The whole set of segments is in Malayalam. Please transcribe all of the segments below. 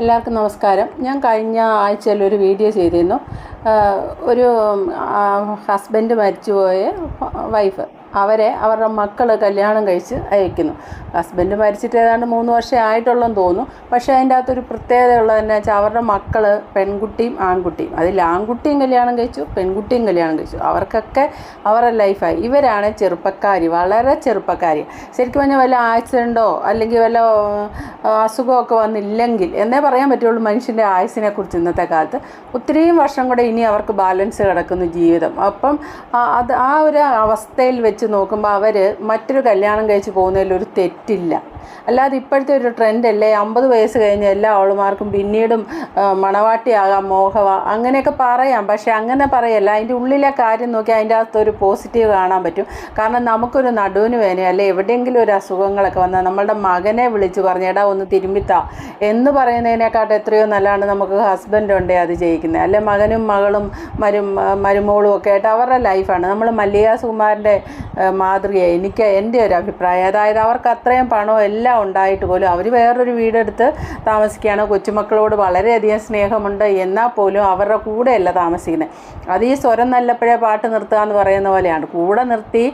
എല്ലാവർക്കും നമസ്കാരം. ഞാൻ കഴിഞ്ഞ ആഴ്ചയിൽ ഒരു വീഡിയോ ചെയ്തിരുന്നു. ഒരു ഹസ്ബൻഡ് മരിച്ചുപോയ വൈഫ്. അവരെ അവരുടെ മക്കൾ കല്യാണം കഴിച്ച് അയക്കുന്നു. ഹസ്ബൻഡ് മരിച്ചിട്ട് ഏതാണ്ട് മൂന്ന് വർഷം ആയിട്ടുള്ളെന്ന് തോന്നുന്നു. പക്ഷേ അതിന്റെ അകത്തൊരു പ്രത്യേകത ഉള്ളതെന്ന് വെച്ചാൽ അവരുടെ മക്കൾ പെൺകുട്ടിയും ആൺകുട്ടിയും അതിൽ ആൺകുട്ടിയും കല്യാണം കഴിച്ചു പെൺകുട്ടിയും കല്യാണം കഴിച്ചു. അവർക്കൊക്കെ അവരുടെ ലൈഫായി ഇവരാണ് ചെറുപ്പക്കാർ വളരെ ചെറുപ്പക്കാർ ശരിക്കും പറഞ്ഞാൽ വല്ല ആക്സിഡന്റോ അല്ലെങ്കിൽ വല്ല അസുഖമൊക്കെ വന്നില്ലെങ്കിൽ എന്നേ പറയാൻ പറ്റുള്ളൂ മനുഷ്യന്റെ ആയുസിനെ കുറിച്ച് ഇന്നത്തെ കാലത്ത്. ഒത്തിരിയും വർഷം കൂടെ ഇനി അവർക്ക് ബാലൻസ് കിടക്കുന്നു ജീവിതം. അപ്പം അത് ആ ഒരു അവസ്ഥയിൽ വെച്ച് നോക്കുമ്പോൾ അവർ മറ്റൊരു കല്യാണം കഴിച്ച് പോകുന്നതിൽ ഒരു തെറ്റില്ല. അല്ലാതെ ഇപ്പോഴത്തെ ഒരു ട്രെൻഡ് അല്ലേ? അമ്പത് വയസ്സ് കഴിഞ്ഞ എല്ലാ ആളുമാർക്കും പിന്നീടും മണവാട്ടിയാകാം മോഹവ അങ്ങനെയൊക്കെ പറയാം. പക്ഷേ അങ്ങനെ പറയല്ല. അതിന്റെ ഉള്ളിലെ കാര്യം നോക്കി അതിന്റെ അകത്ത് ഒരു പോസിറ്റീവ് കാണാൻ പറ്റും. കാരണം നമുക്കൊരു നടുവിന് വേനെ അല്ലെ? എവിടെയെങ്കിലും ഒരു അസുഖങ്ങളൊക്കെ വന്നാൽ നമ്മളുടെ മകനെ വിളിച്ച് പറഞ്ഞ് എടാ ഒന്ന് തിരുമ്പിത്താ എന്ന് പറയുന്നതിനെക്കാട്ടും എത്രയോ നല്ലതാണ് നമുക്ക് ഹസ്ബൻഡ് ഉണ്ടേ അത് ചെയ്യിക്കുന്നത്. അല്ലെ? മകനും മകളും മരും മരുമോളും ഒക്കെ ആയിട്ട് അവരുടെ ലൈഫാണ് നമ്മൾ മല്ലിക സുകുമാരന്റെ മാതൃക എനിക്ക് എന്റെ ഒരു അഭിപ്രായം. അതായത് അവർക്ക് അത്രയും പണവും എല്ലാം ഉണ്ടായിട്ട് പോലും അവർ വേറൊരു വീടെടുത്ത് താമസിക്കുകയാണ്. കൊച്ചുമക്കളോട് വളരെയധികം സ്നേഹമുണ്ട്. എന്നാൽ പോലും അവരുടെ കൂടെയല്ല താമസിക്കുന്നത് അത് ഈ സ്വരം നല്ലപ്പോഴേ പാട്ട് നിർത്തുക എന്ന് പറയുന്ന പോലെയാണ്. കൂടെ നിർത്തി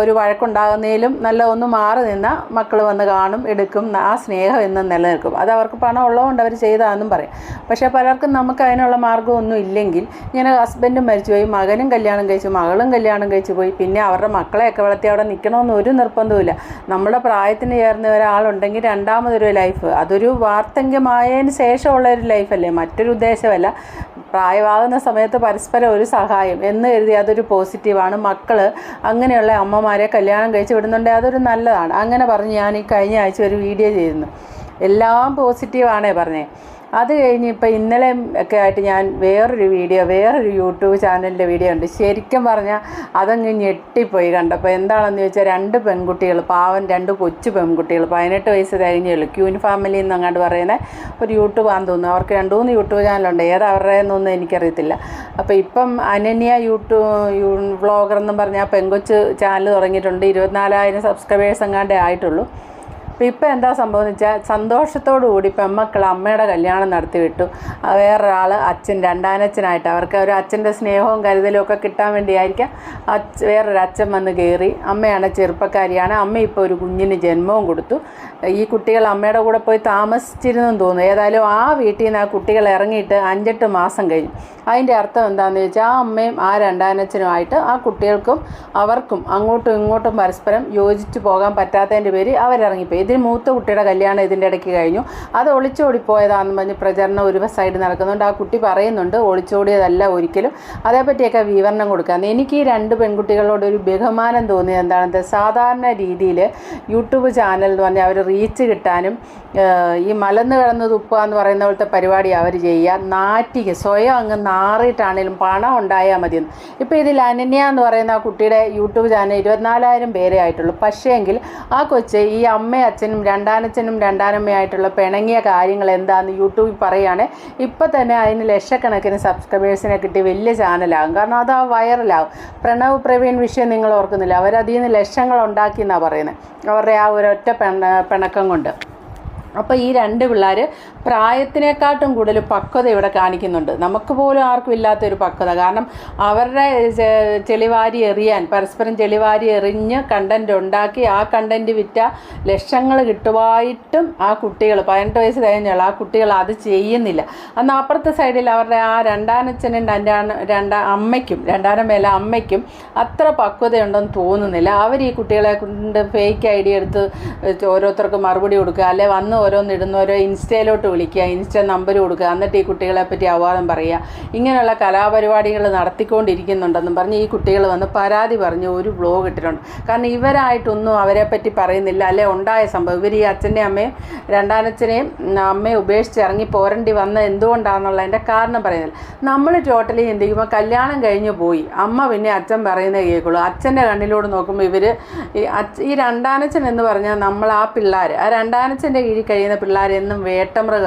ഒരു വഴക്കുണ്ടാകുന്നതിലും നല്ല ഒന്ന് മാറി നിന്ന മക്കൾ വന്ന് കാണും എടുക്കും ആ സ്നേഹം എന്നും നിലനിൽക്കും. അത് അവർക്ക് പണം ഉള്ളതുകൊണ്ട് അവർ ചെയ്തതാണെന്നും പറയും. പക്ഷേ പലർക്കും നമുക്ക് അതിനുള്ള മാർഗമൊന്നും ഇല്ലെങ്കിൽ ഇങ്ങനെ ഹസ്ബൻഡും മരിച്ചുപോയി മകനും കല്യാണം കഴിച്ചു മകളും കല്യാണം കഴിച്ചു പോയി പിന്നെ അവരുടെ മക്കളെയൊക്കെ വളർത്തി അവിടെ നിൽക്കണമെന്ന് ഒരു നിർബന്ധവുമില്ല. നമ്മുടെ പ്രായത്തിന് ചേർന്ന ഒരാളുണ്ടെങ്കിൽ രണ്ടാമതൊരു ലൈഫ് അതൊരു വാർദ്ധക്യമായതിന് ശേഷമുള്ള ഒരു ലൈഫല്ലേ മറ്റൊരു ഉദ്ദേശമല്ല. പ്രായമാകുന്ന സമയത്ത് പരസ്പരം ഒരു സഹായം എന്ന് കരുതി അതൊരു പോസിറ്റീവാണ് മക്കൾ അങ്ങനെയുള്ള അമ്മമാരെ കല്യാണം കഴിച്ച് വിടുന്നുണ്ട്. അതൊരു നല്ലതാണ്. അങ്ങനെ പറഞ്ഞ് ഞാൻ ഈ കഴിഞ്ഞ ആഴ്ച ഒരു വീഡിയോ ചെയ്യുന്നു എല്ലാം പോസിറ്റീവാണേ പറഞ്ഞേ. അത് കഴിഞ്ഞ് ഇപ്പോൾ ഇന്നലെ ഒക്കെ ആയിട്ട് ഞാൻ വേറൊരു വീഡിയോ വേറൊരു യൂട്യൂബ് ചാനലിന്റെ വീഡിയോ ഉണ്ട്. ശരിക്കും പറഞ്ഞാൽ അതങ്ങ് ഞെട്ടിപ്പോയി കണ്ടപ്പോൾ എന്താണെന്ന് ചോദിച്ചാൽ രണ്ട് പെൺകുട്ടികൾ പാവം രണ്ട് കൊച്ചു പെൺകുട്ടികൾ പതിനെട്ട് വയസ്സ് കഴിഞ്ഞുള്ളൂ ക്യൂൻ ഫാമിലി അങ്ങോട്ട് പറയുന്ന ഒരു ആണെന്ന് തോന്നുന്നു. അവർക്ക് രണ്ട് മൂന്ന് യൂട്യൂബ് ചാനലുണ്ട്. ഏതാ അവരുടെ എന്നൊന്നും എനിക്കറിയത്തില്ല. അപ്പോൾ ഇപ്പം അനന്യ യൂട്യൂബ് വ്ളോഗർ എന്നും പറഞ്ഞാൽ പെൺകൊച്ച് ചാനൽ തുടങ്ങിയിട്ടുണ്ട്. ഇരുപത്തിനാലായിരം സബ്സ്ക്രൈബേഴ്സ് എങ്ങാണ്ടേ ആയിട്ടുള്ളൂ. അപ്പം ഇപ്പം എന്താ സംഭവം വെച്ചാൽ സന്തോഷത്തോടു കൂടി പെമ്മക്കൾ അമ്മയുടെ കല്യാണം നടത്തി വിട്ടു. വേറൊരാൾ അച്ഛൻ രണ്ടാനച്ഛനായിട്ട്. അവർക്ക് ഒരു അച്ഛന്റെ സ്നേഹവും കരുതലും ഒക്കെ കിട്ടാൻ വേണ്ടിയായിരിക്കാം. അച്ഛ വേറൊരു അച്ഛൻ വന്ന് കയറി അമ്മയാണ് ചെറുപ്പക്കാരിയാണ്. അമ്മ ഇപ്പോൾ ഒരു കുഞ്ഞിന് ജന്മവും കൊടുത്തു. ഈ കുട്ടികൾ അമ്മയുടെ കൂടെ പോയി താമസിച്ചിരുന്നെന്ന് തോന്നുന്നു. ഏതായാലും ആ വീട്ടിൽ നിന്ന് ആ കുട്ടികൾ ഇറങ്ങിയിട്ട് അഞ്ചെട്ട് മാസം കഴിഞ്ഞു. അതിന്റെ അർത്ഥം എന്താണെന്ന് ചോദിച്ചാൽ ആ അമ്മയും ആ രണ്ടാനച്ഛനുമായിട്ട് ആ കുട്ടികൾക്കും അവർക്കും അങ്ങോട്ടും ഇങ്ങോട്ടും പരസ്പരം യോജിച്ച് പോകാൻ പറ്റാത്തതിന്റെ പേര് അവരിറങ്ങിപ്പോയി. ഇതിന് മൂത്ത കുട്ടിയുടെ കല്യാണം ഇതിന്റെ ഇടയ്ക്ക് കഴിഞ്ഞു. അത് ഒളിച്ചോടിപ്പോയതാണെന്ന് പറഞ്ഞ് പ്രചരണം ഒരു സൈഡ് നടക്കുന്നുണ്ട്. ആ കുട്ടി പറയുന്നുണ്ട് ഒളിച്ചോടിയതല്ല ഒരിക്കലും. അതേപ്പറ്റിയൊക്കെ വിവരണം കൊടുക്കാൻ. എനിക്ക് ഈ രണ്ട് പെൺകുട്ടികളോട് ഒരു ബഹുമാനം തോന്നിയത് എന്താണെന്ന് സാധാരണ രീതിയിൽ യൂട്യൂബ് ചാനൽ എന്ന് പറഞ്ഞാൽ അവർ റീച്ച് കിട്ടാനും ഈ മലന്ന് കിടന്ന് തുപ്പുക എന്ന് പറയുന്ന പോലത്തെ പരിപാടി അവർ ചെയ്യുക നാറ്റിക്ക് സ്വയം അങ്ങ് നാറിയിട്ടാണേലും പണം ഉണ്ടായാൽ മതിയെന്ന്. ഇപ്പോൾ ഇതിൽ അനന്യ എന്ന് പറയുന്ന ആ കുട്ടിയുടെ യൂട്യൂബ് ചാനൽ ഇരുപത്തിനാലായിരം പേരെ ആയിട്ടുള്ളൂ. പക്ഷേ എങ്കിൽ ആ കൊച്ച് ഈ അമ്മയും അച്ഛനും രണ്ടാനച്ഛനും രണ്ടാനമ്മയായിട്ടുള്ള പിണങ്ങിയ കാര്യങ്ങൾ എന്താണെന്ന് യൂട്യൂബിൽ പറയുകയാണ് ഇപ്പം തന്നെ അതിന് ലക്ഷക്കണക്കിന് സബ്സ്ക്രൈബേഴ്സിനെ കിട്ടി വലിയ ചാനലാകും കാരണം അത് ആ വൈറലാകും പ്രണവ് പ്രവീൺ വിഷയം നിങ്ങൾ ഓർക്കുന്നില്ല. അവരതിൽ നിന്ന് ലക്ഷങ്ങൾ ഉണ്ടാക്കി എന്നാണ് പറയുന്നത് അവരുടെ ആ ഒരൊറ്റ പെണ പിണക്കം കൊണ്ട്. അപ്പോൾ ഈ രണ്ട് പിള്ളേർ പ്രായത്തിനെക്കാട്ടും കൂടുതൽ പക്വത ഇവിടെ കാണിക്കുന്നുണ്ട്. നമുക്ക് പോലും ആർക്കും ഇല്ലാത്തൊരു പക്വത. കാരണം അവരുടെ ചെളിവാരി എറിയാൻ പരസ്പരം ചെളിവാരി എറിഞ്ഞ് കണ്ടന്റ് ഉണ്ടാക്കി ആ കണ്ടന്റ് വിറ്റ ലക്ഷങ്ങൾ കിട്ടുവായിട്ടും ആ കുട്ടികൾ പതിനെട്ട് വയസ്സ് കഴിഞ്ഞുള്ള ആ കുട്ടികൾ അത് ചെയ്യുന്നില്ല. അന്ന് അപ്പുറത്തെ സൈഡിൽ അവരുടെ ആ രണ്ടാനച്ഛനും രണ്ടാണ് രണ്ടാ അമ്മയ്ക്കും രണ്ടാനം മേലെ അമ്മയ്ക്കും അത്ര പക്വതയുണ്ടെന്ന് തോന്നുന്നില്ല. അവർ ഈ കുട്ടികളെ കൊണ്ട് ഫേക്ക് ഐ ഡി എടുത്ത് ഓരോരുത്തർക്ക് മറുപടി കൊടുക്കുക അല്ലെ വന്ന് ഓരോന്ന് ഓരോ ഇൻസ്റ്റയിലോട്ട് വിളിക്കുക ഇൻസ്റ്റ നമ്പർ കൊടുക്കുക എന്നിട്ട് ഈ കുട്ടികളെ പറ്റി അവാദം പറയുക. ഇങ്ങനെയുള്ള കലാപരിപാടികൾ നടത്തിക്കൊണ്ടിരിക്കുന്നുണ്ടെന്നും പറഞ്ഞ് ഈ കുട്ടികൾ വന്ന് പരാതി പറഞ്ഞ് ഒരു ബ്ലോഗ് ഇട്ടിട്ടുണ്ട്. കാരണം ഇവരായിട്ടൊന്നും അവരെ പറ്റി പറയുന്നില്ല. അല്ലെ ഉണ്ടായ സംഭവം. ഇവർ ഈ അച്ഛന്റെ അമ്മയും രണ്ടാനച്ഛനെയും അമ്മയെ ഉപേക്ഷിച്ച് ഇറങ്ങി പോരേണ്ടി വന്നത് എന്തുകൊണ്ടാണെന്നുള്ളതിന്റെ കാരണം പറയുന്നില്ല. നമ്മൾ ടോട്ടലി ചിന്തിക്കുമ്പോൾ കല്യാണം കഴിഞ്ഞ് പോയി. അമ്മ പിന്നെ അച്ഛൻ പറയുന്നത് കേൾക്കുള്ളൂ. അച്ഛന്റെ കണ്ണിലൂടെ നോക്കുമ്പോൾ ഇവർ ഈ രണ്ടാനച്ഛൻ എന്ന് പറഞ്ഞാൽ നമ്മൾ ആ പിള്ളേർ ആ രണ്ടാനച്ഛന്റെ കീഴിൽ കഴിയുന്ന പിള്ളേരെന്നും വേട്ടമൃഗ.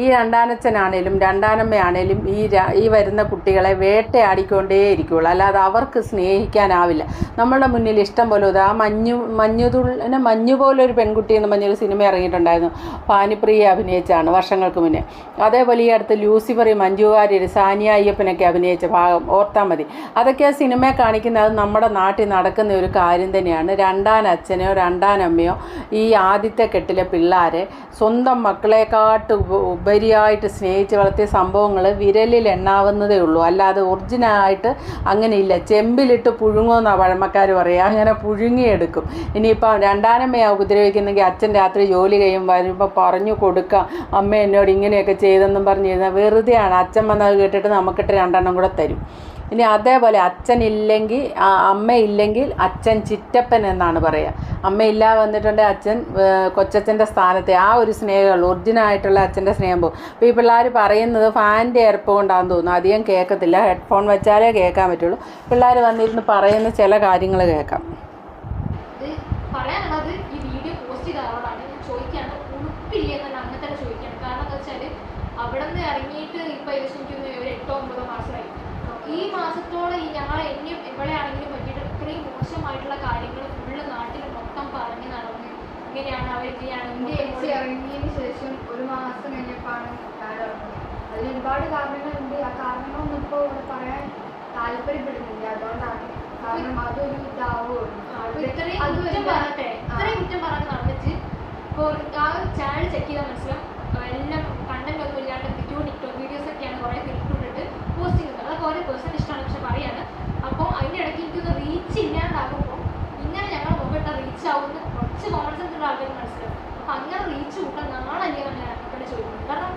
ഈ രണ്ടാനച്ഛനാണേലും രണ്ടാനമ്മയാണേലും ഈ ഈ വരുന്ന കുട്ടികളെ വേട്ടയാടിക്കൊണ്ടേ ഇരിക്കുകയുള്ളൂ അല്ലാതെ അവർക്ക് സ്നേഹിക്കാനാവില്ല. നമ്മളുടെ മുന്നിൽ ഇഷ്ടം പോലെ ആ മഞ്ഞു മഞ്ഞുതുള്ളിനെ മഞ്ഞു പോലൊരു പെൺകുട്ടി എന്ന് പറഞ്ഞൊരു സിനിമ ഇറങ്ങിയിട്ടുണ്ടായിരുന്നു. പാനിപ്രിയ അഭിനയിച്ചാണ് വർഷങ്ങൾക്ക് മുന്നേ. അതേപോലെ ഈ അടുത്ത് ലൂസിഫറി മഞ്ജു വാര്യർ സാനിയ അയ്യപ്പനൊക്കെ അഭിനയിച്ച ഭാഗം ഓർത്താൽ മതി. അതൊക്കെ ആ സിനിമ കാണിക്കുന്നത് നമ്മുടെ നാട്ടിൽ നടക്കുന്ന ഒരു കാര്യം തന്നെയാണ്. രണ്ടാൻ അച്ഛനെയോ രണ്ടാനമ്മയോ ഈ ആദ്യത്തെ കെട്ടിലെ പിള്ളേരെ സ്വന്തം മക്കളെക്കാട്ട് ഉപ- ഉപരിയായിട്ട് സ്നേഹിച്ച് വളർത്തിയ സംഭവങ്ങൾ വിരലിൽ എണ്ണാവുന്നതേ ഉള്ളൂ. അല്ലാതെ ഒറിജിനലായിട്ട് അങ്ങനെയില്ല. ചെമ്പിലിട്ട് പുഴുങ്ങുമെന്നാണ് പഴമക്കാർ പറയുക. അങ്ങനെ പുഴുങ്ങിയെടുക്കും. ഇനിയിപ്പം രണ്ടാനമ്മയെ ഉപദ്രവിക്കുന്നെങ്കിൽ അച്ഛൻ രാത്രി ജോലി കഴിയും വരുമ്പോൾ പറഞ്ഞു കൊടുക്കാം. അമ്മ എന്നോട് ഇങ്ങനെയൊക്കെ ചെയ്തെന്നും പറഞ്ഞിരുന്ന വെറുതെയാണ്. അച്ഛൻ വന്നത് കേട്ടിട്ട് നമുക്കിട്ട് രണ്ടെണ്ണം കൂടെ തരും. ഇനി അതേപോലെ അച്ഛനില്ലെങ്കിൽ അമ്മയില്ലെങ്കിൽ അച്ഛൻ ചിറ്റപ്പൻ എന്നാണ് പറയുക അമ്മയില്ല വന്നിട്ടുണ്ട് അച്ഛൻ കൊച്ചച്ഛന്റെ സ്ഥാനത്തെ ആ ഒരു സ്നേഹമുള്ളൂ ഒറിജിനായിട്ടുള്ള അച്ഛന്റെ സ്നേഹം പോകും. അപ്പോൾ ഈ പിള്ളേർ പറയുന്നത് ഫാനിന്റെ എയർപ്പ് കൊണ്ടാണെന്ന് തോന്നുന്നു. അധികം കേൾക്കത്തില്ല. ഹെഡ്ഫോൺ വെച്ചാലേ കേൾക്കാൻ പറ്റുള്ളൂ. പിള്ളേർ വന്നിരുന്ന് പറയുന്ന ചില കാര്യങ്ങൾ കേൾക്കാം ഇത് പറയാനുള്ളത് ഈ വീഡിയോ പോസ്റ്റ് ചെയ്ത ആളോടാണ് ഞാൻ ചോദിക്കാണ് ഉടുപ്പില്ലേ എന്നാണ് അങ്ങനെ തന്നെ ചോദിക്കാണ് കാരണം എന്താ വെച്ചാൽ അവിടെ നിന്ന് ഇറങ്ങിയിട്ട് ഇപ്പൊ ഏകദേശം എനിക്ക് തോന്നുന്നു ഒരു എട്ടോ ഒമ്പതോ മാസമായി ഈ മാസത്തോളം ഈ ഞങ്ങളെ എന്നെ എവിടെ ആണെങ്കിലും പറ്റിയിട്ട് ഇത്രയും മോശമായിട്ടുള്ള കാര്യങ്ങൾ ഫുള്ള് നാട്ടിൽ മൊത്തം പറഞ്ഞ് നടന്ന് എന്റെ ചേച്ചി ഇറങ്ങിയതിന് ശേഷം ഒരു മാസം കഴിഞ്ഞപ്പോഴാണ് ഞാൻ ഇറങ്ങിയത് അതിന് ഒരുപാട് കാരണങ്ങളുണ്ട്. ആ കാരണങ്ങളൊന്നും ഇപ്പോൾ ഇവിടെ പറയാൻ താല്പര്യപ്പെടുന്നില്ല. അതുകൊണ്ടാണ് കാരണം അതൊരു ഇതാവുള്ളൂ ഇത്രയും കുറ്റം പറഞ്ഞിട്ടെ? ഇത്രയും കുറ്റം പറഞ്ഞ് നടന്നിട്ട് ഇപ്പോൾ ആ ചാനൽ ചെക്ക് ചെയ്താൽ മനസ്സിലാവും. എല്ലാം കണ്ടന്റ് ഒന്നും ഇല്ലാണ്ട് എന്തൊക്കെയോ ടിക്ടോക്ക് വീഡിയോസ് ഒക്കെയാണ് കുറേ ഇട്ടിട്ട് പോസ്റ്റ് ചെയ്യുന്നത്. അതൊക്കെ ഓരോ പേഴ്സൺ ഇഷ്ടമാണ് പക്ഷെ പറയാണ്. അപ്പോൾ അതിന്റെ ഇടയ്ക്ക് എനിക്കൊന്ന് റീച്ച് ഇല്ലാണ്ടാകുമ്പോൾ ഇങ്ങനെ ഞങ്ങൾ മുമ്പിട്ട റീച്ച് ആവുന്ന കുറച്ച് കോമൺ സെൻസ് ഉള്ള ആൾക്കാർ മനസ്സിലാവും. അപ്പൊ അങ്ങനെ റീച്ച് കൂട്ടാൻ നാളല്ലേ ഞാൻ ഇവിടെ ചോദിക്കുന്നത് കാരണം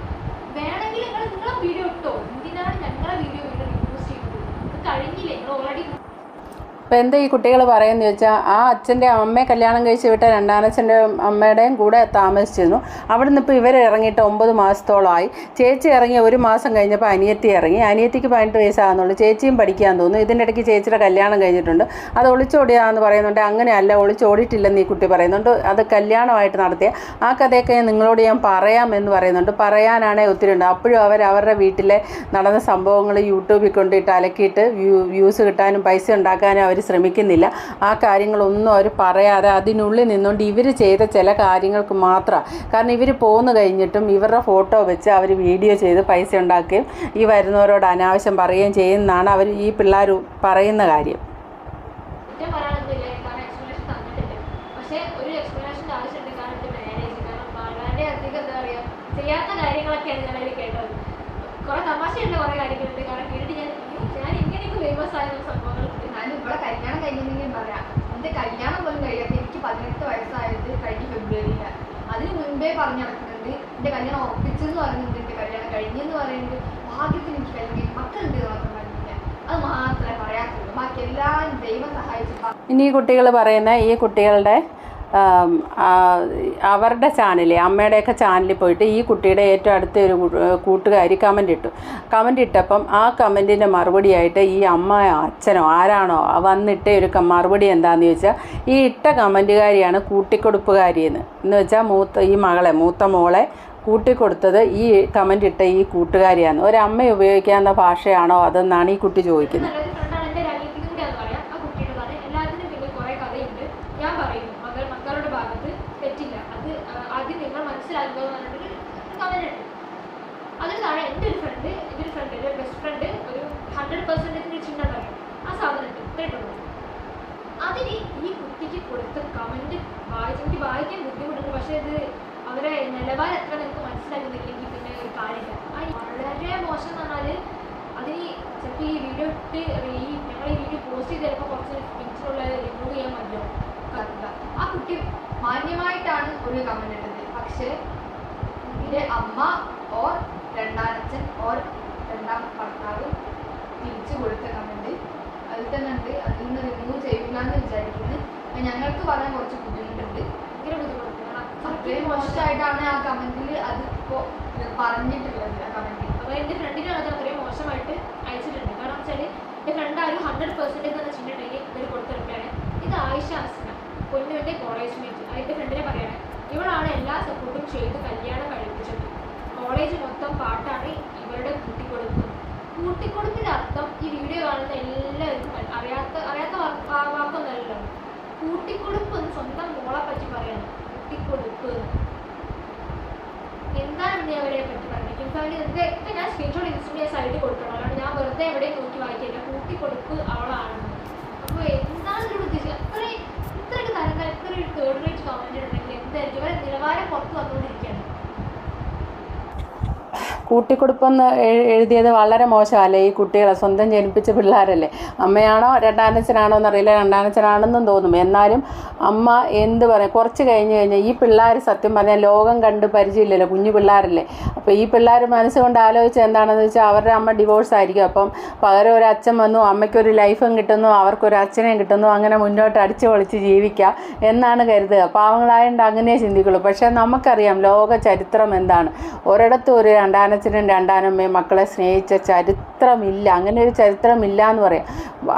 വേണമെങ്കിൽ നിങ്ങൾ നിങ്ങളെ വീഡിയോ ഇട്ടോ? എന്തിനാണ് ഞങ്ങളെ വീഡിയോ വീണ്ടും റീപോസ്റ്റ് ചെയ്യുന്നത്? കഴിഞ്ഞില്ലേ? നിങ്ങൾ ഓൾറെഡി അപ്പോൾ എന്താ ഈ കുട്ടികൾ പറയുന്നത് ചോദിച്ചാൽ ആ അച്ഛന്റെ അമ്മയെ കല്യാണം കഴിച്ച് വിട്ട രണ്ടാനച്ഛന്റെ അമ്മയുടെയും കൂടെ താമസിച്ചിരുന്നു. അവിടെ നിന്ന് ഇപ്പോൾ ഇവർ ഇറങ്ങിയിട്ട് ഒമ്പത് മാസത്തോളമായി. ചേച്ചി ഇറങ്ങി ഒരു മാസം കഴിഞ്ഞപ്പോൾ അനിയത്തി ഇറങ്ങി. അനിയത്തിക്ക് പതിനെട്ട് വയസ്സാകുന്നുള്ളൂ. ചേച്ചിയും പഠിക്കാൻ തോന്നുന്നു. ഇതിന്റെ ഇടയ്ക്ക് ചേച്ചിയുടെ കല്യാണം കഴിഞ്ഞിട്ടുണ്ട്. അത് ഒളിച്ചോടിയാന്ന് പറയുന്നുണ്ട്. അങ്ങനെയല്ല ഒളിച്ചോടിയിട്ടില്ലെന്ന് ഈ കുട്ടി പറയുന്നുണ്ട്. അത് കല്യാണമായിട്ട് നടത്തിയ ആ കഥയൊക്കെ നിങ്ങളോട് ഞാൻ പറയാമെന്ന് പറയുന്നുണ്ട്. പറയാനാണേ ഒത്തിരി ഉണ്ട്. അപ്പോഴും അവർ അവരുടെ വീട്ടിലെ നടന്ന സംഭവങ്ങൾ യൂട്യൂബിൽ കൊണ്ടിട്ട് അലക്കിയിട്ട് വ്യൂ വ്യൂസ് കിട്ടാനും പൈസ ഉണ്ടാക്കാനും അവർ ശ്രമിക്കുന്നില്ല. ആ കാര്യങ്ങളൊന്നും അവർ പറയാതെ അതിനുള്ളിൽ നിന്നുകൊണ്ട് ഇവർ ചെയ്ത ചില കാര്യങ്ങൾക്ക് മാത്രമാണ് കാരണം ഇവർ പോന്നു കഴിഞ്ഞിട്ടും ഇവരുടെ ഫോട്ടോ വെച്ച് അവർ വീഡിയോ ചെയ്ത് പൈസ ഉണ്ടാക്കുകയും ഈ വരുന്നവരോട് അനാവശ്യം പറയുകയും ചെയ്യുന്നതാണ് അവർ ഈ പിള്ളേർ പറയുന്ന കാര്യം. ചെയ്യാത്ത കുറെ തമാശയുണ്ട് കുറെ കാര്യങ്ങളുണ്ട് കാരണം കേട്ടിട്ട് ഞാൻ ഞാൻ ഇങ്ങനെയൊക്കെ ഫേമസ് ആയ സംഭവങ്ങളുണ്ട് ഞാൻ കഴിഞ്ഞെങ്കിലും പറയാം. എന്റെ കല്യാണം പോലും കഴിയാത്ത എനിക്ക് പതിനെട്ട് വയസ്സായത് കഴിഞ്ഞ ഫെബ്രുവരിയിലാണ് അതിന് മുൻപേ പറഞ്ഞു നടക്കുന്നുണ്ട് എന്റെ കല്യാണം ഉറപ്പിച്ചെന്ന് പറയുന്നുണ്ട് എന്റെ കല്യാണം കഴിഞ്ഞെന്ന് പറയുന്നുണ്ട്. ഭാഗ്യത്തിന് എനിക്ക് കല്യാണം. മക്കളുണ്ട് എന്ന് അത് മാത്രമേ പറയാത്തുള്ളൂ. ബാക്കി എല്ലാം ദൈവം സഹായിച്ചു ഇനി കുട്ടികൾ പറയുന്ന ഈ കുട്ടികളുടെ അവരുടെ ചാനൽ അമ്മയുടെയൊക്കെ ചാനലിൽ പോയിട്ട് ഈ കുട്ടിയുടെ ഏറ്റവും അടുത്ത ഒരു കൂട്ടുകാരി കമന്റ് ഇട്ടു. കമന്റ് ഇട്ടപ്പം ആ കമന്റിന്റെ മറുപടിയായിട്ട് ഈ അമ്മ അച്ഛനോ ആരാണോ വന്നിട്ട ഒരു മറുപടി എന്താണെന്ന് ചോദിച്ചാൽ ഈ ഇട്ട കമന്റുകാരിയാണ് കൂട്ടിക്കൊടുപ്പുകാരിയെന്ന്. എന്ന് വെച്ചാൽ മൂത്ത ഈ മകളെ മൂത്ത മോളെ കൂട്ടിക്കൊടുത്തത് ഈ കമന്റ് ഇട്ട ഈ കൂട്ടുകാരിയാണ് ഒരമ്മ ഉപയോഗിക്കാവുന്ന ഭാഷയാണോ അതെന്നാണ് ഈ കുട്ടി ചോദിക്കുന്നത് നല്ലൊരു ഫ്രണ്ടാണ് എന്റെ രാജ്യത്തിനും കൂടി അത് പറയാം ആ കുട്ടിയുടേതാണ് എല്ലാത്തിനും പിന്നിൽ കുറേ കഥയുണ്ട് ഞാൻ പറയുന്നു മകൾ മക്കളുടെ ഭാഗത്ത് തെറ്റില്ല അത് ആ, ആദ്യം നിങ്ങൾ മനസ്സിലാക്കുക എന്ന് പറഞ്ഞിട്ടൊരു കമന്റ് ഉണ്ട് അതിന് താഴെ എന്റെ ഒരു ഫ്രണ്ട് എന്റെ ഒരു ഫ്രണ്ട് എന്റെ ബെസ്റ്റ് ഫ്രണ്ട് ഒരു ഹൺഡ്രഡ് പെർസെന്റേജിന്റെ ചിഹ്നം പറയും ആ സാധനം ഉണ്ട് ഇത്രയിട്ടുള്ളൂ അതിന് ഈ കുട്ടിക്ക് കൊടുത്ത കമന്റ് വായിച്ച് എനിക്ക് വായിക്കാൻ ബുദ്ധിമുട്ടുണ്ട് പക്ഷേ ഇത് അവരെ നിലവാരം എത്ര നിങ്ങൾക്ക് മനസ്സിലാക്കുന്നില്ലെങ്കിൽ പിന്നെ ഒരു കാര്യമില്ല. വളരെ മോശം എന്ന് പറഞ്ഞാൽ അതിന് ചിലപ്പോൾ ഈ വീഡിയോ ഇട്ട് ഈ ഞങ്ങൾ ഈ വീഡിയോ പോസ്റ്റ് ചെയ്ത് ചിലപ്പോൾ കുറച്ച് പിക്ചറുള്ള റിമൂവ് ചെയ്യാൻ പറ്റുമോ? കഥ. ആ കുട്ടി മാന്യമായിട്ടാണ് ഒരു കമന്റ് ഇട്ടത് പക്ഷെ ഇതിന്റെ അമ്മ ഓർ രണ്ടാനച്ഛൻ ഓർ രണ്ടാം ഭർത്താവ് തിരിച്ചു കൊടുത്ത കമന്റ് അതിൽ തന്നെ ഉണ്ട്. അതിൽ നിന്ന് റിമൂവ് ചെയ്യില്ല എന്ന് വിചാരിക്കുന്നത് ഞങ്ങൾക്ക് പറയാൻ കുറച്ച് ബുദ്ധിമുട്ടുണ്ട്. ഭയങ്കര ബുദ്ധിമുട്ട് കാരണം മോശമായിട്ടാണ് ആ കമന്റിൽ അത് ഇപ്പോ പറഞ്ഞിട്ടുള്ളത്. ആ കമന്റിൽ അപ്പോൾ എന്റെ മോശമായിട്ട് അയച്ചിട്ടുണ്ട്. കാരണം വെച്ചാൽ എന്റെ ഫ്രണ്ട് ആ ഒരു ഹൺഡ്രഡ് പെർസെന്റേജ് എന്ന് വെച്ചിട്ടുണ്ടെങ്കിൽ ഇവർ കൊടുത്തിരിക്കുകയാണ്. ഇത് ആയിഷ അസ്ന പൊന്നുവിന്റെ കോളേജ് മേറ്റ് അതിന്റെ ഫ്രണ്ടിനെ പറയാണ് ഇവളാണ് എല്ലാ സപ്പോർട്ടും ചെയ്ത് കല്യാണം കഴിപ്പിച്ചത്. കോളേജ് മൊത്തം പാട്ടാണ് ഇവരുടെ കൂട്ടിക്കൊടുക്കുന്നത് കൂട്ടിക്കൊടുപ്പിന്റെ അർത്ഥം ഈ വീഡിയോ കാണുന്ന എല്ലാവർക്കും അറിയാത്ത അറിയാത്ത വാക്കൊന്നല്ലല്ലോ. കൂട്ടിക്കൊടുപ്പ് സ്വന്തം മോളെ പറ്റി പറയണം. കൂട്ടിക്കൊടുപ്പ് എന്താണ് നീ അവരെ പറ്റി പറഞ്ഞത് ഫാമിലി ഇപ്പം ഞാൻ സ്ക്രീൻഷോട്ട് ഇൻസ്റ്റന്റ് സൈഡിൽ കൊടുക്കണം. അതാണ് ഞാൻ വെറുതെ എവിടെ നോക്കി വായിക്കില്ല. കൂട്ടിക്കൊടുപ്പ് അവളാണ്. അപ്പോൾ എന്താണ് ഇവിടെ ഉദ്ദേശിക്കുക അത്രയും ഇത്രയൊക്കെ തരം ഇത്ര ഒരു തേർഡ് റേറ്റ് കമന്റ് ഉണ്ടെങ്കിൽ എന്തായിരിക്കും? ഇവരെ നിലവാരം പുറത്ത് വന്നുകൊണ്ടിരിക്കുകയാണ്. കൂട്ടിക്കൊടുപ്പെന്ന് എഴു- എഴുതിയത് വളരെ മോശമല്ലേ? ഈ കുട്ടികളെ സ്വന്തം ജനിപ്പിച്ച പിള്ളേരല്ലേ? അമ്മയാണോ രണ്ടാനച്ഛനാണോ എന്നറിയില്ല. രണ്ടാനച്ഛനാണെന്നും തോന്നും. എന്നാലും അമ്മ എന്ത് പറയും? കുറച്ച് കഴിഞ്ഞ് കഴിഞ്ഞാൽ ഈ പിള്ളേർ സത്യം പറഞ്ഞാൽ ലോകം കണ്ട് പരിചയമില്ലല്ലോ കുഞ്ഞു പിള്ളേരല്ലേ? അപ്പോൾ ഈ പിള്ളേർ മനസ്സുകൊണ്ട് ആലോചിച്ച് എന്താണെന്ന് വെച്ചാൽ അവരുടെ അമ്മ ഡിവോഴ്സ് ആയിരിക്കും. അപ്പം പകരം ഒരു അച്ഛൻ വന്നു അമ്മയ്ക്കൊരു ലൈഫും കിട്ടുന്നു അവർക്കൊരു അച്ഛനെയും കിട്ടുന്നു അങ്ങനെ മുന്നോട്ട് അടിച്ചു പൊളിച്ച് ജീവിക്കുക എന്നാണ് കരുതുക. പാവങ്ങളായതുകൊണ്ട് അങ്ങനെ ചിന്തിക്കുള്ളൂ. പക്ഷേ നമുക്കറിയാം ലോക ചരിത്രം എന്താണ്? ഒരിടത്തും ഒരു രണ്ടാനച്ഛനും രണ്ടാനമ്മയും മക്കളെ സ്നേഹിച്ച ചരിത്രമില്ല. അങ്ങനെ ഒരു ചരിത്രമില്ല എന്ന് പറയാം.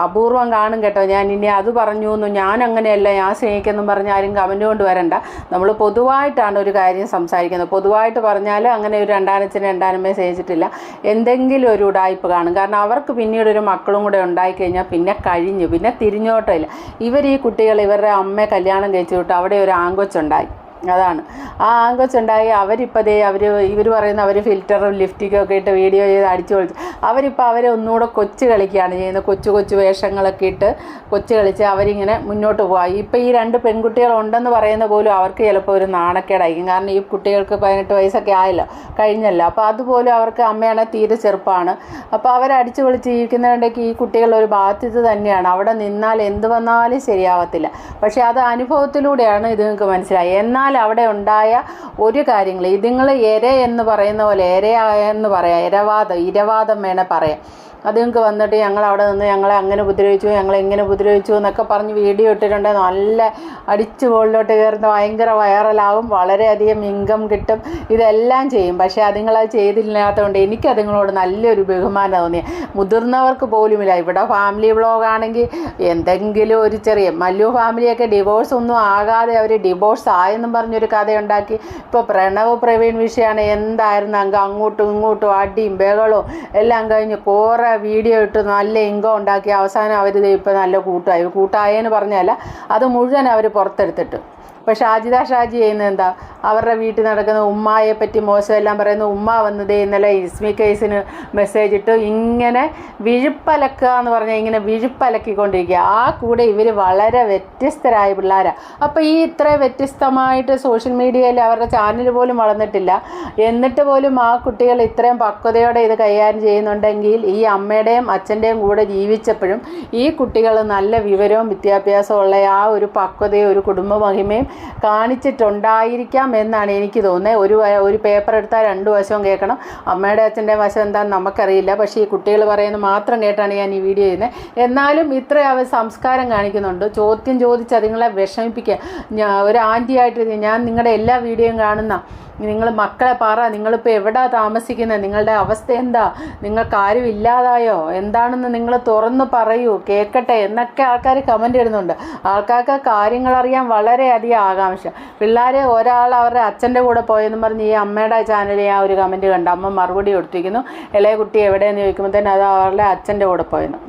അപൂർവം കാണും കേട്ടോ. ഞാൻ ഇനി അത് പറഞ്ഞു എന്നു ഞാൻ അങ്ങനെയല്ല ഞാൻ സ്നേഹിക്കുന്നു പറഞ്ഞ് ആരും കമന്റ് കൊണ്ട് വരണ്ട. നമ്മൾ പൊതുവായിട്ടാണ് ഒരു കാര്യം സംസാരിക്കുന്നത്. പൊതുവായിട്ട് പറഞ്ഞാൽ അങ്ങനെ ഒരു രണ്ടാനച്ഛനും രണ്ടാനമ്മയെ സ്നേഹിച്ചിട്ടില്ല. എന്തെങ്കിലും ഒരു ഉടായ്പ് കാണും. കാരണം അവർക്ക് പിന്നീട് ഒരു മക്കളും കൂടെ ഉണ്ടായിക്കഴിഞ്ഞാൽ പിന്നെ കഴിഞ്ഞു. പിന്നെ തിരിഞ്ഞോട്ടില്ല ഇവർ ഈ കുട്ടികൾ ഇവരുടെ അമ്മയെ കല്യാണം കഴിച്ചു വിട്ട്. അവിടെ ഒരു ആങ്കൊച്ചുണ്ടായി. അതാണ്. ആ ആങ്കൊച്ചുണ്ടായി അവരിപ്പോൾ ദേ അവർ ഇവർ പറയുന്ന അവർ ഫിൽറ്ററും ലിഫ്റ്റിക്കും ഒക്കെ ഇട്ട് വീഡിയോ ചെയ്ത് അടിച്ചു പൊളിച്ച്. അവരിപ്പോൾ അവരെ ഒന്നുകൂടെ കൊച്ചു കളിക്കുകയാണ് ചെയ്യുന്നത്. കൊച്ചു കൊച്ചു വേഷങ്ങളൊക്കെ ഇട്ട് കൊച്ചു കളിച്ച് അവരിങ്ങനെ മുന്നോട്ട് പോകുക ഇപ്പോൾ ഈ രണ്ട് പെൺകുട്ടികൾ ഉണ്ടെന്ന് പറയുന്ന പോലും അവർക്ക് ചിലപ്പോൾ ഒരു നാണക്കേടായിരിക്കും. കാരണം ഈ കുട്ടികൾക്ക് പതിനെട്ട് വയസ്സൊക്കെ ആയല്ലോ കഴിഞ്ഞല്ലോ. അപ്പോൾ അതുപോലും അവർക്ക് അമ്മയാണെ തീരെ ചെറുപ്പമാണ് അപ്പോൾ അവർ അടിച്ചു പൊളിച്ച് ജീവിക്കുന്നതിന്റെയൊക്കെ ഈ കുട്ടികൾ ഒരു ബാധ്യത തന്നെയാണ്. അവിടെ നിന്നാൽ എന്ത് വന്നാലും ശരിയാവത്തില്ല. പക്ഷേ അത് അനുഭവത്തിലൂടെയാണ് ഇത് നിങ്ങൾക്ക് മനസ്സിലായി എന്നാൽ അവിടെ ഉണ്ടായ ഒരു കാര്യങ്ങൾ. ഇതുങ്ങൾ എര എന്ന് പറയുന്ന പോലെ എരയായെന്ന് പറയാം. ഇരവാദം ഇരവാദം വേണേൽ പറയാം. അത് നിങ്ങൾക്ക് വന്നിട്ട് ഞങ്ങൾ അവിടെ നിന്ന് ഞങ്ങളെ അങ്ങനെ ഉപദ്രവിച്ചു ഞങ്ങളെ ഇങ്ങനെ ഉപദ്രവിച്ചു എന്നൊക്കെ പറഞ്ഞ് വീഡിയോ ഇട്ടിട്ടുണ്ട്. നല്ല അടിച്ച് മുകളിലോട്ട് കയറുന്ന ഭയങ്കര വൈറലാവും. വളരെയധികം ഇൻകം കിട്ടും. ഇതെല്ലാം ചെയ്യും. പക്ഷേ അതുങ്ങളത് ചെയ്തില്ലാത്തതുകൊണ്ട് എനിക്ക് അതുങ്ങളോട് നല്ലൊരു ബഹുമാനം തോന്നി മുതിർന്നവർക്ക് പോലുമില്ല. ഇവിടെ ഫാമിലി ബ്ലോഗാണെങ്കിൽ എന്തെങ്കിലും ഒരു ചെറിയ മല്ലു ഫാമിലിയൊക്കെ ഡിവോഴ്സ് ഒന്നും ആകാതെ അവർ ഡിവോഴ്സ് ആയെന്നും പറഞ്ഞൊരു കഥയുണ്ടാക്കി. ഇപ്പോൾ പ്രണവ് പ്രവീൺ വിഷയമാണ് എന്തായിരുന്നു അങ്ങ് അങ്ങോട്ടും ഇങ്ങോട്ടും അടിയും ബഹളവും എല്ലാം കഴിഞ്ഞ് കുറേ വീഡിയോ ഇട്ട് നല്ല ഇൻകം ഉണ്ടാക്കി. അവസാനം അവർ ഇപ്പോൾ നല്ല കൂട്ടായി. കൂട്ടായെന്ന് പറഞ്ഞല്ല അത് മുഴുവൻ അവർ പുറത്തെടുത്തിട്ട്. പക്ഷെ ഷാജിദ ഷാജി ചെയ്യുന്നത് എന്താ? അവരുടെ വീട്ടിൽ നടക്കുന്ന ഉമ്മായെ പറ്റി മോശമെല്ലാം പറയുന്ന. ഉമ്മ വന്നത് ഇന്നലെ ഇസ്മി കേസിന് മെസ്സേജ് ഇട്ട്. ഇങ്ങനെ വിഴുപ്പലക്കുക എന്ന് പറഞ്ഞാൽ ഇങ്ങനെ വിഴുപ്പലക്കിക്കൊണ്ടിരിക്കുക. ആ കൂടെ ഇവർ വളരെ വ്യത്യസ്തരായ പിള്ളേരാണ് അപ്പോൾ ഈ ഇത്ര വ്യത്യസ്തമായിട്ട് സോഷ്യൽ മീഡിയയിൽ അവരുടെ ചാനൽ പോലും വളർന്നിട്ടില്ല. എന്നിട്ട് പോലും ആ കുട്ടികൾ ഇത്രയും പക്വതയോടെ ഇത് കൈകാര്യം ചെയ്യുന്നുണ്ടെങ്കിൽ ഈ അമ്മയുടെയും അച്ഛന്റെയും കൂടെ ജീവിച്ചപ്പോഴും ഈ കുട്ടികൾ നല്ല വിവരവും വിദ്യാഭ്യാസവും ഉള്ള ആ ഒരു പക്വതയും ഒരു കുടുംബ മഹിമയും കാണിച്ചിട്ടുണ്ടായിരിക്കാം എന്നാണ് എനിക്ക് തോന്നുന്നത്. ഒരു ഒരു പേപ്പർ എടുത്താൽ രണ്ട് വശവും കേൾക്കണം. അമ്മയുടെ അച്ഛന്റെ വശം എന്താണെന്ന് നമുക്കറിയില്ല. പക്ഷേ ഈ കുട്ടികൾ പറയുന്നത് മാത്രം കേട്ടാണ് ഞാൻ ഈ വീഡിയോ ചെയ്യുന്നത്. എന്നാലും ഇത്ര അവർ സംസ്കാരം കാണിക്കുന്നുണ്ട്. ചോദ്യം ചോദിച്ച് അതുങ്ങളെ വിഷമിപ്പിക്കുക. ഒരു ആന്റിയായിട്ട് ഞാൻ നിങ്ങളുടെ എല്ലാ വീഡിയോയും കാണുന്ന നിങ്ങൾ മക്കളെ പറ നിങ്ങളിപ്പോൾ എവിടാ താമസിക്കുന്നത്? നിങ്ങളുടെ അവസ്ഥ എന്താ? നിങ്ങൾക്ക് ആരും ഇല്ലാതായോ? എന്താണെന്ന് നിങ്ങൾ തുറന്ന് പറയൂ കേൾക്കട്ടെ എന്നൊക്കെ ആൾക്കാർ കമന്റ് ഇടുന്നുണ്ട്. ആൾക്കാർക്ക് കാര്യങ്ങൾ അറിയാൻ വളരെയധികം ആകാംക്ഷ. പിള്ളേർ ഒരാൾ അവരുടെ അച്ഛന്റെ കൂടെ പോയെന്ന് പറഞ്ഞ് ഈ അമ്മയുടെ ചാനലിൽ ആ ഒരു കമന്റ് കണ്ട് അമ്മ മറുപടി കൊടുത്തിരിക്കുന്നു. ഇളയ കുട്ടി എവിടെയെന്ന് ചോദിക്കുമ്പോഴത്തേന് അത് അവരുടെ അച്ഛന്റെ കൂടെ പോയെന്ന്.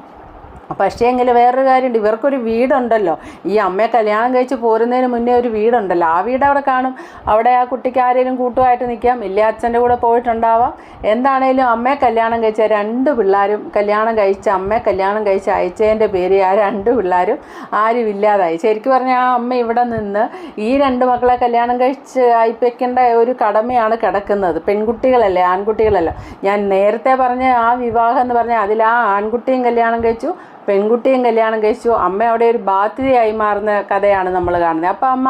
പക്ഷേ എങ്കിൽ വേറൊരു കാര്യമുണ്ട്. ഇവർക്കൊരു വീടുണ്ടല്ലോ. ഈ അമ്മയെ കല്യാണം കഴിച്ച് പോരുന്നതിന് മുന്നേ ഒരു വീടുണ്ടല്ലോ. ആ വീട് അവിടെ കാണും. അവിടെ ആ കുട്ടിക്ക് ആരെങ്കിലും കൂട്ടുമായിട്ട് നിൽക്കാം. ഇല്ലേ അച്ഛന്റെ കൂടെ പോയിട്ടുണ്ടാവാം. എന്താണേലും അമ്മയെ കല്യാണം കഴിച്ച രണ്ട് പിള്ളേരും കല്യാണം കഴിച്ച അമ്മയെ കല്യാണം കഴിച്ച അയച്ചതിന്റെ പേര് ആ രണ്ട് പിള്ളേരും ആരും ഇല്ലാതായി. ശരിക്കും പറഞ്ഞാൽ ആ അമ്മ ഇവിടെ നിന്ന് ഈ രണ്ട് മക്കളെ കല്യാണം കഴിച്ച് അയപ്പിക്കേണ്ട ഒരു കടമയാണ് കിടക്കുന്നത്. പെൺകുട്ടികളല്ലേ ആൺകുട്ടികളല്ല. ഞാൻ നേരത്തെ പറഞ്ഞ ആ വിവാഹം എന്ന് പറഞ്ഞാൽ അതിൽ ആ ആൺകുട്ടിയും കല്യാണം കഴിച്ചു പെൺകുട്ടിയും കല്യാണം കഴിച്ചു. അമ്മ അവിടെ ഒരു ബാധ്യതയായി മാറുന്ന കഥയാണ് നമ്മൾ കാണുന്നത്. അപ്പോൾ അമ്മ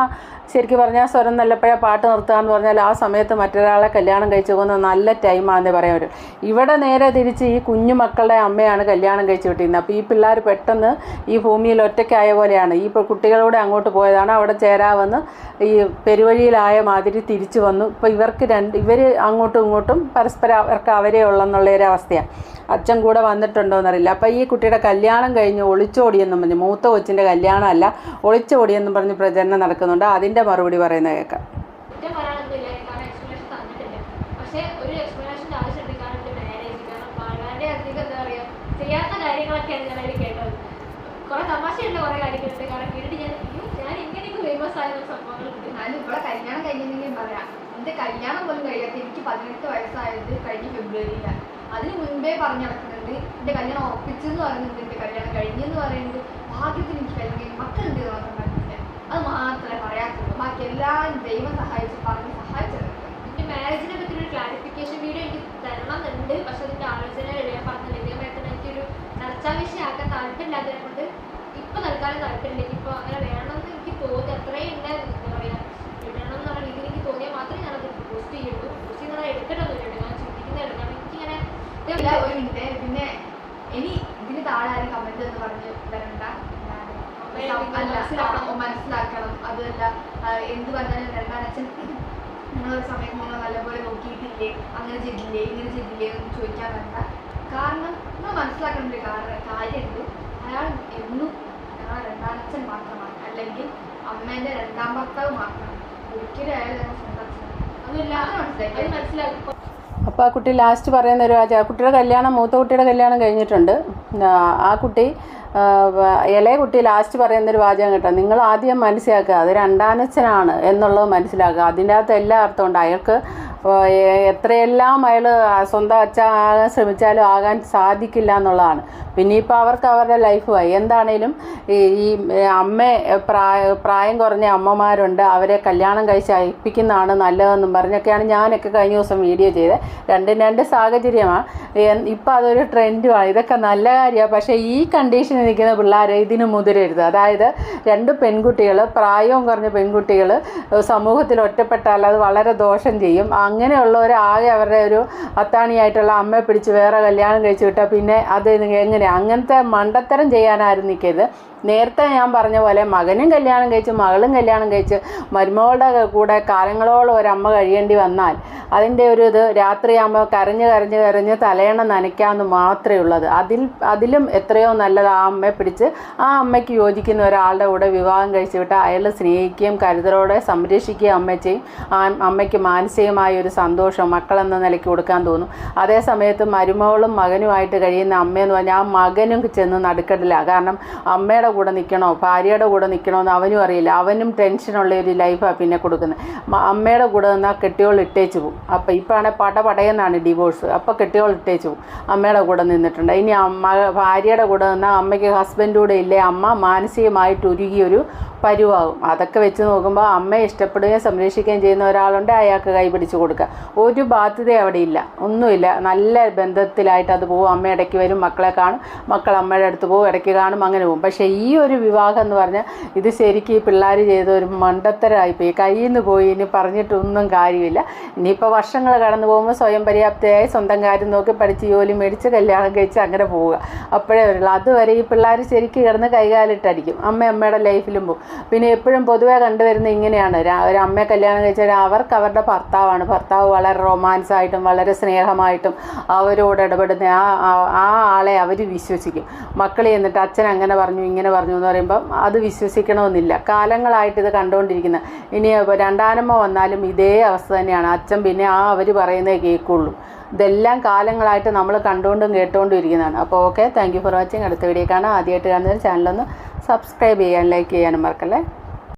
ശരിക്കും പറഞ്ഞാൽ സ്വരം നല്ലപ്പോഴേ പാട്ട് നിർത്തുക എന്ന് പറഞ്ഞാൽ ആ സമയത്ത് മറ്റൊരാളെ കല്യാണം കഴിച്ചു പോകുന്ന നല്ല ടൈമാണെന്നേ പറയാൻ വരും ഇവിടെ നേരെ തിരിച്ച് ഈ കുഞ്ഞു മക്കളുടെ അമ്മയാണ് കല്യാണം കഴിച്ചു വിട്ടിരുന്നത്. അപ്പോൾ ഈ പിള്ളേർ പെട്ടെന്ന് ഈ ഭൂമിയിൽ ഒറ്റയ്ക്കായ പോലെയാണ്. ഈ കുട്ടികളൂടെ അങ്ങോട്ട് പോയതാണ്. അവിടെ ചേരാവെന്ന് ഈ പെരുവഴിയിലായ മാതിരി തിരിച്ചു വന്നു. ഇപ്പോൾ ഇവർക്ക് രണ്ട് ഇവർ അങ്ങോട്ടും ഇങ്ങോട്ടും പരസ്പരം അവർക്ക് അവരെ ഉള്ളെന്നുള്ള ഒരു അവസ്ഥയാണ് അച്ഛൻ കൂടെ വന്നിട്ടുണ്ടോ എന്നറിയില്ല അപ്പോൾ ഈ കുട്ടിയുടെ കല്യാണം കഴിഞ്ഞ് ഒളിച്ചോടിയെന്നും പറഞ്ഞ്. മൂത്ത കൊച്ചിന്റെ കല്യാണമല്ല ഒളിച്ചോടിയെന്നും പറഞ്ഞ് പ്രചരണം നടക്കുന്നുണ്ട്. അതിന്റെ മറുപടി പറയുന്നത് കേൾക്കാം. പക്ഷേ ഒരു എക്സ്പ്ലനേഷൻ ആവശ്യമുണ്ട്. കാരണം എന്റെ മാരേജ് കാരണം വളരെ അധികം എന്താ പറയുക ചെയ്യാത്ത കാര്യങ്ങളൊക്കെയാണ് ഞാൻ അതിൽ കേട്ടത്. കുറെ തമാശയുള്ള കുറെ കാര്യങ്ങളുണ്ട്. കാരണം കേട്ടിട്ട് ഞാൻ ഞാൻ ഇങ്ങനെയൊക്കെ ഫേമസ് ആയ സംഭവങ്ങളുണ്ട് ഞാൻ ഇവിടെ കല്യാണം കഴിഞ്ഞെങ്കിലും പറയാം. എന്റെ കല്യാണം പോലും കഴിയാത്ത എനിക്ക് പതിനെട്ട് വയസ്സായത് കഴിഞ്ഞ ഫെബ്രുവരിയിലാണ്. അതിന് മുൻപേ പറഞ്ഞു നടക്കുന്നുണ്ട് എന്റെ കല്യാണം ഉറപ്പിച്ചെന്ന് പറയുന്നുണ്ട് എന്റെ കല്യാണം കഴിഞ്ഞെന്ന് പറയുന്നുണ്ട്. ഭാഗ്യത്തിന് എനിക്ക് കല്യാണം മക്കളുണ്ട് എന്ന് അത് മാത്രമേ പറയാത്തുള്ളൂ. ബാക്കി എല്ലാം ദൈവം സഹായിച്ച് പറഞ്ഞ് സഹായിച്ചിട്ടുണ്ട്. എന്റെ മാരേജിനെ പറ്റി ഒരു ക്ലാരിഫിക്കേഷൻ വീഡിയോ എനിക്ക് തരണം എന്നുണ്ട് പക്ഷെ അതിന്റെ ആലോചന ഞാൻ പറഞ്ഞില്ല ഇതേമായിട്ട് എനിക്കൊരു ചർച്ചാ വിഷയമാക്കാൻ താല്പര്യമില്ലാത്തതിനെ കൊണ്ട് ഇപ്പം തൽക്കാലം താല്പര്യമില്ല. ഇപ്പോൾ അങ്ങനെ വേണമെന്ന് എനിക്ക് തോന്നി അത്രയും ഉണ്ടായിരുന്നു എന്താ പറയുക ഇടണം എന്നുള്ള രീതിയിൽ എനിക്ക് തോന്നിയാൽ മാത്രമേ ഞാനത് പോസ്റ്റ് ചെയ്യുള്ളൂ. പോസ്റ്റ് ചെയ്യുന്നത് എടുത്തിട്ടൊന്നുമില്ല. ഞാൻ ചിന്തിക്കുന്നില്ല കാരണം എനിക്കിങ്ങനെ ഒരു മിനിറ്റ്. പിന്നെ ഇനി ഇതിന് താഴെ ആരും കമന്റ് എന്ന് പറഞ്ഞ് തരണ്ട മനസ്സിലാക്കണം. മനസ്സിലാക്കണം അതുമല്ല എന്ത് പറഞ്ഞാലും രണ്ടാം അച്ഛൻ നിങ്ങളൊരു സമയം നിങ്ങൾ നല്ലപോലെ നോക്കിയിട്ടില്ലേ അങ്ങനെ ചെയ്തില്ലേ ഇങ്ങനെ ചെയ്തില്ലേ എന്ന് ചോദിക്കാൻ വേണ്ട. കാരണം നിങ്ങൾ മനസ്സിലാക്കേണ്ട കാരണം കാര്യമുണ്ട്. അയാൾ എന്നും ഞങ്ങളെ രണ്ടാം അച്ഛൻ മാത്രമാണ്. അല്ലെങ്കിൽ അമ്മേന്റെ രണ്ടാം ഭർത്താവ് മാത്രമാണ്. ഒരിക്കലും അയാൾ ഞങ്ങൾ സ്വന്തം അച്ഛൻ അതില്ല മനസ്സിലാക്കി മനസ്സിലാക്കി അപ്പോൾ ആ കുട്ടി ലാസ്റ്റ് പറയുന്ന ഒരു ആ കുട്ടിയുടെ കല്യാണം മൂത്ത കുട്ടിയുടെ കല്യാണം കഴിഞ്ഞിട്ടുണ്ട്. ആ, കുട്ടി ഇലയ കുട്ടി ലാസ്റ്റ് പറയുന്നൊരു വാചകം കേട്ടോ. നിങ്ങൾ ആദ്യം മനസ്സിലാക്കുക അത് രണ്ടാനച്ഛനാണ് എന്നുള്ളത് മനസ്സിലാക്കുക. അതിന്റെ അകത്ത് എല്ലാ അർത്ഥമുണ്ട് അയാൾക്ക് എത്രയെല്ലാം അയാൾ സ്വന്തം അച്ഛ ആകാൻ ശ്രമിച്ചാലും ആകാൻ സാധിക്കില്ല എന്നുള്ളതാണ്. പിന്നെ ഇപ്പോൾ അവർക്ക് അവരുടെ ലൈഫുമായി എന്താണേലും ഈ അമ്മ പ്രായ പ്രായം കുറഞ്ഞ അമ്മമാരുണ്ട്. അവരെ കല്യാണം കഴിച്ച് അയപ്പിക്കുന്നതാണ് നല്ലതെന്നും പറഞ്ഞൊക്കെയാണ് ഞാനൊക്കെ കഴിഞ്ഞ ദിവസം വീഡിയോ ചെയ്തത് രണ്ടും രണ്ട് സാഹചര്യമാണ് ഇപ്പം അതൊരു ട്രെൻഡുമാണ് ഇതൊക്കെ നല്ല കാര്യമാണ് പക്ഷേ ഈ കണ്ടീഷനിൽ നിൽക്കുന്ന പിള്ളേർ ഇതിന് മുതിരരുത്. അതായത് രണ്ട് പെൺകുട്ടികൾ പ്രായവും കുറഞ്ഞ പെൺകുട്ടികൾ സമൂഹത്തിൽ ഒറ്റപ്പെട്ടാൽ അത് വളരെ ദോഷം ചെയ്യും. അങ്ങനെയുള്ളവർ ആകെ അവരുടെ ഒരു അത്താണിയായിട്ടുള്ള അമ്മയെ പിടിച്ച് വേറെ കല്യാണം കഴിച്ച് വിട്ടാൽ പിന്നെ അത് എങ്ങനെ അങ്ങനത്തെ മണ്ടത്തരം ചെയ്യാനായിരുന്നു നിൽക്കരുത് നേരത്തെ ഞാൻ പറഞ്ഞ പോലെ മകനും കല്യാണം കഴിച്ച് മകളും കല്യാണം കഴിച്ച് മരുമകളുടെ കൂടെ കാലങ്ങളോളം ഒരമ്മ കഴിയേണ്ടി വന്നാൽ അതിന്റെ ഒരു ഇത് രാത്രിയാകുമ്പോൾ കരഞ്ഞ് കരഞ്ഞ് കരഞ്ഞ് തലയണ നനയ്ക്കാമെന്ന് മാത്രമേ ഉള്ളത്. അതിൽ അതിലും എത്രയോ നല്ലത് ആ അമ്മയെ പിടിച്ച് ആ അമ്മയ്ക്ക് യോജിക്കുന്ന ഒരാളുടെ കൂടെ വിവാഹം കഴിച്ച് വിട്ട് അയാൾ സ്നേഹിക്കുകയും കരുതലോടെ സംരക്ഷിക്കുകയും അമ്മ ചെയ്യും. ആ അമ്മയ്ക്ക് മാനസികമായ ഒരു സന്തോഷം മക്കളെന്ന നിലയ്ക്ക് കൊടുക്കാൻ തോന്നും. അതേ സമയത്ത് മരുമകളും മകനുമായിട്ട് കഴിയുന്ന അമ്മയെന്ന് പറഞ്ഞാൽ ആ മകനും ചെന്ന് നടുക്കടില്ല കാരണം അമ്മയുടെ കൂടെ നിൽക്കണോ ഭാര്യയുടെ കൂടെ നിൽക്കണോ എന്ന് അവനും അറിയില്ല. അവനും ടെൻഷനുള്ള ഒരു ലൈഫാണ് പിന്നെ കൊടുക്കുന്നത്. അമ്മയുടെ കൂടെ നിന്നാൽ കെട്ടിയോൾ ഇട്ടേച്ച് പോകും അപ്പോൾ ഇപ്പോഴാണെങ്കിൽ പട പടയെന്നാണ് ഡിവോഴ്സ് അപ്പോൾ കെട്ടിയോൾ ഇട്ടേച്ച് പോകും അമ്മയുടെ കൂടെ നിന്നിട്ടുണ്ട്. ഇനി അമ്മ ഭാര്യയുടെ കൂടെ നിന്നാൽ അമ്മയ്ക്ക് ഹസ്ബൻഡ് കൂടെ ഇല്ലേ? അമ്മ മാനസികമായിട്ട് ഉരുകിയൊരു പരുവാകും അതൊക്കെ വെച്ച് നോക്കുമ്പോൾ അമ്മയെ ഇഷ്ടപ്പെടുകയും സംരക്ഷിക്കുകയും ചെയ്യുന്ന ഒരാളുണ്ട്. അയാൾക്ക് കൈപിടിച്ച് കൊടുക്കുക ഒരു ബാധ്യത അവിടെ ഇല്ല. ഒന്നുമില്ല. നല്ല ബന്ധത്തിലായിട്ട് അത് പോകും അമ്മ ഇടയ്ക്ക് വരും. മക്കളെ കാണും. മക്കൾ അമ്മയുടെ അടുത്ത് പോകും ഇടയ്ക്ക് കാണും. അങ്ങനെ പോകും പക്ഷേ ഒരു വിവാഹം എന്ന് പറഞ്ഞാൽ ഇത് ശരിക്കും ഈ പിള്ളേർ ചെയ്ത ഒരു മണ്ടത്തരമായിപ്പോയി കയ്യിൽ നിന്ന് പോയി ഇനി പറഞ്ഞിട്ടൊന്നും കാര്യമില്ല. ഇനിയിപ്പോൾ വർഷങ്ങൾ കടന്നു പോകുമ്പോൾ സ്വയം പര്യാപ്തയായി സ്വന്തം കാര്യം നോക്കി പഠിച്ച് ജോലി മേടിച്ച് കല്യാണം കഴിച്ച് അങ്ങനെ പോവുക. അപ്പോഴേ വരുള്ളൂ. അതുവരെ ഈ പിള്ളേർ ശരിക്കും കിടന്ന് കൈകാലിട്ടടിക്കും അമ്മ അമ്മയുടെ ലൈഫിലും പോകും. പിന്നെ എപ്പോഴും പൊതുവെ കണ്ടുവരുന്നത് ഇങ്ങനെയാണ്. ഒരു അമ്മയെ കല്യാണം കഴിച്ചാൽ അവർക്ക് അവരുടെ ഭർത്താവാണ്. ഭർത്താവ് വളരെ റൊമാൻസ് ആയിട്ടും വളരെ സ്നേഹമായിട്ടും അവരോട് ഇടപെടുന്ന ആ- ആ ആളെ അവർ വിശ്വസിക്കും. മക്കളെ എന്നിട്ട് അച്ഛൻ അങ്ങനെ പറഞ്ഞു ഇങ്ങനെ പറഞ്ഞു എന്ന് പറയുമ്പം അത് വിശ്വസിക്കണമെന്നില്ല. കാലങ്ങളായിട്ട് ഇത് കണ്ടുകൊണ്ടിരിക്കുന്ന ഇനി രണ്ടാനമ്മ വന്നാലും ഇതേ അവസ്ഥ തന്നെയാണ്. അച്ഛൻ പിന്നെ ആ അവർ പറയുന്നേ കേൾക്കുള്ളൂ. ഇതെല്ലാം കാലങ്ങളായിട്ട് നമ്മൾ കണ്ടുകൊണ്ടും കേട്ടുകൊണ്ടും ഇരിക്കുന്നതാണ്. അപ്പോൾ okay thank you for watching അടുത്ത വീഡിയോ കാണാം. ആദ്യമായിട്ട് കാണുന്ന ചാനലൊന്ന് സബ്സ്ക്രൈബ് ചെയ്യാൻ ലൈക്ക് ചെയ്യാനും മറക്കല്ലേ?